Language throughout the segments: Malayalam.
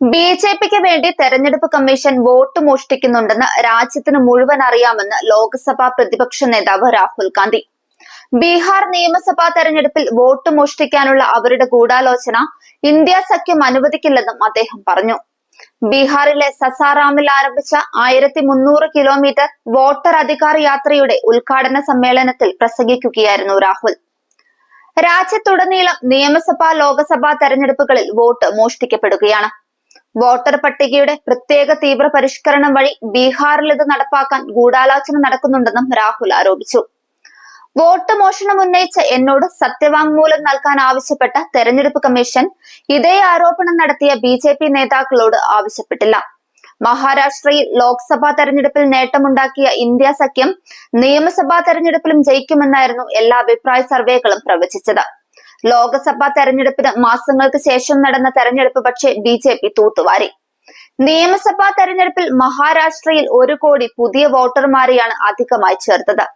ബി ജെ പിക്ക് വേണ്ടി തെരഞ്ഞെടുപ്പ് കമ്മീഷൻ വോട്ട് മോഷ്ടിക്കുന്നുണ്ടെന്ന് രാജ്യത്തിന് മുഴുവൻ അറിയാമെന്ന് ലോക്സഭാ പ്രതിപക്ഷ നേതാവ് രാഹുൽ ഗാന്ധി. ബീഹാർ നിയമസഭാ തെരഞ്ഞെടുപ്പിൽ വോട്ട് മോഷ്ടിക്കാനുള്ള അവരുടെ ഗൂഢാലോചന ഇന്ത്യ സഖ്യം അനുവദിക്കില്ലെന്നും അദ്ദേഹം പറഞ്ഞു. ബീഹാറിലെ സസാറാമിൽ ആരംഭിച്ച ആയിരത്തി മുന്നൂറ് കിലോമീറ്റർ വോട്ടർ അധികാർ യാത്രയുടെ ഉദ്ഘാടന സമ്മേളനത്തിൽ പ്രസംഗിക്കുകയായിരുന്നു രാഹുൽ. രാജ്യത്തുടനീളം നിയമസഭാ ലോക്സഭാ തെരഞ്ഞെടുപ്പുകളിൽ വോട്ട് മോഷ്ടിക്കപ്പെടുകയാണ്. വോട്ടർ പട്ടികയുടെ പ്രത്യേക തീവ്ര പരിഷ്കരണം വഴി ബീഹാറിൽ ഇത് നടപ്പാക്കാൻ ഗൂഢാലോചന നടക്കുന്നുണ്ടെന്നും രാഹുൽ ആരോപിച്ചു. വോട്ട് മോഷണം ഉന്നയിച്ച് എന്നോട് സത്യവാങ്മൂലം നൽകാൻ ആവശ്യപ്പെട്ട തെരഞ്ഞെടുപ്പ് കമ്മീഷൻ ഇതേ ആരോപണം നടത്തിയ ബി ജെ പി നേതാക്കളോട് ആവശ്യപ്പെട്ടില്ല. മഹാരാഷ്ട്രയിൽ ലോക്സഭാ തെരഞ്ഞെടുപ്പിൽ നേട്ടമുണ്ടാക്കിയ ഇന്ത്യ സഖ്യം നിയമസഭാ തെരഞ്ഞെടുപ്പിലും ജയിക്കുമെന്നായിരുന്നു എല്ലാ അഭിപ്രായ സർവേകളും പ്രവചിച്ചത്. ലോക്സഭാ തെരഞ്ഞെടുപ്പിന് മാസങ്ങൾക്ക് ശേഷം നടന്ന തെരഞ്ഞെടുപ്പ് പക്ഷേ ബി ജെ പി തൂത്തുവാരി. നിയമസഭാ തെരഞ്ഞെടുപ്പിൽ മഹാരാഷ്ട്രയിൽ ഒരു കോടി പുതിയ വോട്ടർമാരെയാണ് അധികമായി ചേർത്തത്.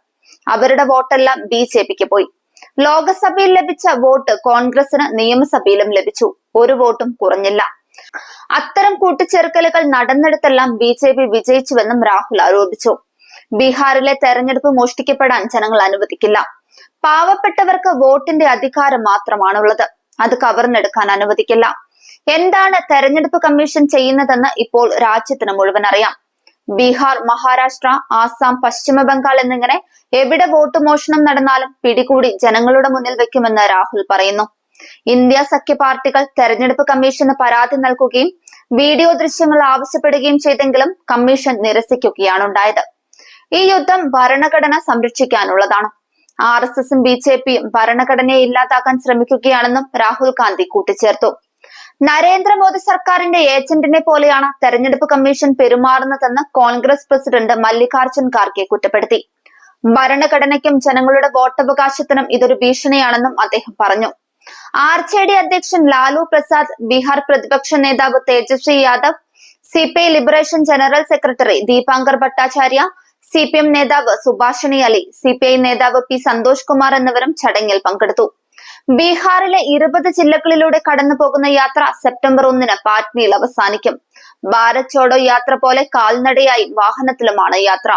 അവരുടെ വോട്ടെല്ലാം ബി ജെ പിക്ക് പോയി. ലോക്സഭയിൽ ലഭിച്ച വോട്ട് കോൺഗ്രസിന് നിയമസഭയിലും ലഭിച്ചു. ഒരു വോട്ടും കുറഞ്ഞില്ല. അത്തരം കൂട്ടിച്ചേർക്കലുകൾ നടന്നിടത്തെല്ലാം ബി ജെ പി വിജയിച്ചുവെന്നും രാഹുൽ ആരോപിച്ചു. ബീഹാറിലെ തെരഞ്ഞെടുപ്പ് മോഷ്ടിക്കപ്പെടാൻ ജനങ്ങൾ അനുവദിക്കില്ല. പാവപ്പെട്ടവർക്ക് വോട്ടിന്റെ അധികാരം മാത്രമാണുള്ളത്. അത് കവർന്നെടുക്കാൻ അനുവദിക്കില്ല. എന്താണ് തെരഞ്ഞെടുപ്പ് കമ്മീഷൻ ചെയ്യുന്നതെന്ന് ഇപ്പോൾ രാജ്യത്തിന് മുഴുവൻ അറിയാം. ബീഹാർ മഹാരാഷ്ട്ര ആസാം പശ്ചിമ ബംഗാൾ എന്നിങ്ങനെ എവിടെ വോട്ട് മോഷണം നടന്നാലും പിടികൂടി ജനങ്ങളുടെ മുന്നിൽ വെക്കുമെന്ന് രാഹുൽ പറയുന്നു. ഇന്ത്യ സഖ്യ പാർട്ടികൾ തെരഞ്ഞെടുപ്പ് കമ്മീഷന് പരാതി നൽകുകയും വീഡിയോ ദൃശ്യങ്ങൾ ആവശ്യപ്പെടുകയും ചെയ്തെങ്കിലും കമ്മീഷൻ നിരസിക്കുകയാണ് ഉണ്ടായത്. ഈ യുദ്ധം ഭരണഘടന സംരക്ഷിക്കാനുള്ളതാണ്. ആർ എസ് എസും ബി ജെ പിയും ഭരണഘടനയെ ഇല്ലാതാക്കാൻ ശ്രമിക്കുകയാണെന്നും രാഹുൽ ഗാന്ധി കൂട്ടിച്ചേർത്തു. നരേന്ദ്രമോദി സർക്കാരിന്റെ ഏജന്റിനെ പോലെയാണ് തെരഞ്ഞെടുപ്പ് കമ്മീഷൻ പെരുമാറുന്നതെന്ന് കോൺഗ്രസ് പ്രസിഡന്റ് മല്ലികാർജുൻ ഖാർഗെ കുറ്റപ്പെടുത്തി. ഭരണഘടനയ്ക്കും ജനങ്ങളുടെ വോട്ടവകാശത്തിനും ഇതൊരു ഭീഷണിയാണെന്നും അദ്ദേഹം പറഞ്ഞു. ആർ ജെ ഡി അധ്യക്ഷൻ ലാലു പ്രസാദ് ബീഹാർ പ്രതിപക്ഷ നേതാവ് Tejashwi Yadav C P I liberation general secretary Dipankar Bhattacharya C P M നേതാവ് Subhashini Ali C P I നേതാവ് പി സന്തോഷ് കുമാർ എന്നിവരും ചടങ്ങിൽ പങ്കെടുത്തു. ബീഹാറിലെ ഇരുപത് ജില്ലകളിലൂടെ കടന്നു പോകുന്ന യാത്ര സെപ്റ്റംബർ ഒന്നിന് പാറ്റ്നയിൽ അവസാനിക്കും. ഭാരത് യാത്ര പോലെ കാൽനടയായി വാഹനത്തിലുമാണ് യാത്ര.